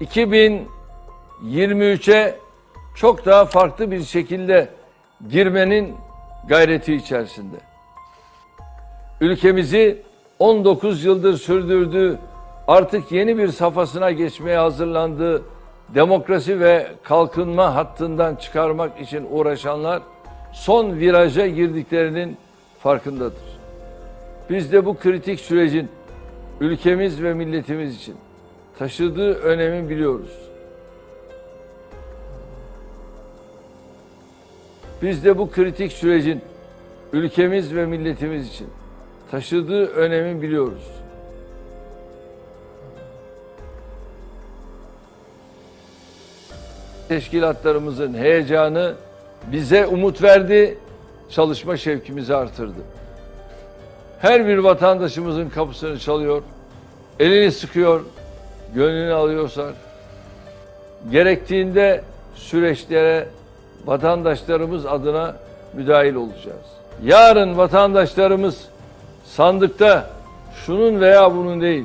2023'e çok daha farklı bir şekilde girmenin gayreti içerisinde. Ülkemizi 19 yıldır sürdürdüğü artık yeni bir safhasına geçmeye hazırlandığı demokrasi ve kalkınma hattından çıkarmak için uğraşanlar son viraja girdiklerinin farkındadır. Biz de bu kritik sürecin ülkemiz ve milletimiz için taşıdığı önemi biliyoruz. Biz de bu kritik sürecin ülkemiz ve milletimiz için taşıdığı önemi biliyoruz. Teşkilatlarımızın heyecanı bize umut verdi, çalışma şevkimizi artırdı. Her bir vatandaşımızın kapısını çalıyor, elini sıkıyor, gönlünü alıyorlar. Gerektiğinde süreçlere vatandaşlarımız adına müdahil olacağız. Yarın vatandaşlarımız sandıkta şunun veya bunun değil,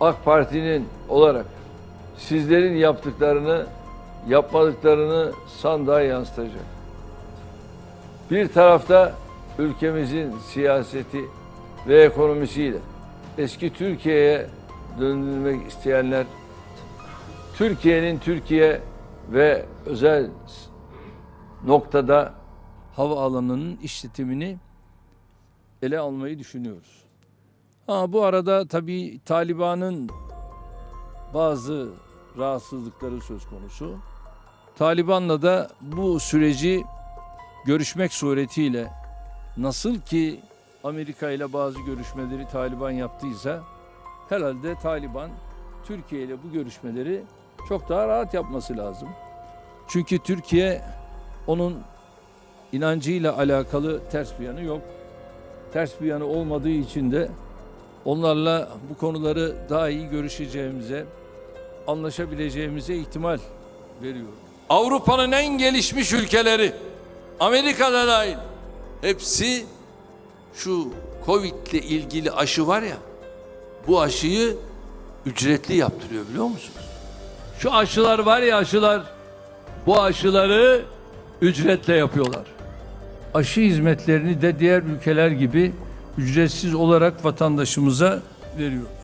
AK Parti'nin olarak sizlerin yaptıklarını, yapmadıklarını sandığa yansıtacak. Bir tarafta ülkemizin siyaseti ve ekonomisiyle eski Türkiye'ye döndürmek isteyenler Türkiye'nin Türkiye ve özel noktada hava alanının işletimini ele almayı düşünüyoruz. Ha, bu arada tabii Taliban'ın bazı rahatsızlıkları söz konusu. Taliban'la da bu süreci görüşmek suretiyle nasıl ki Amerika ile bazı görüşmeleri Taliban yaptıysa herhalde Taliban Türkiye ile bu görüşmeleri çok daha rahat yapması lazım. Çünkü Türkiye onun inancıyla alakalı ters bir yanı yok. Ters bir yanı olmadığı için de onlarla bu konuları daha iyi görüşeceğimize, anlaşabileceğimize ihtimal veriyorum. Avrupa'nın en gelişmiş ülkeleri, Amerika'da dahil hepsi şu Covid ile ilgili aşı var ya, bu aşıyı ücretli yaptırıyor biliyor musunuz? Şu aşılar var ya aşılar, bu aşıları ücretle yapıyorlar. Aşı hizmetlerini de diğer ülkeler gibi ücretsiz olarak vatandaşımıza veriyor.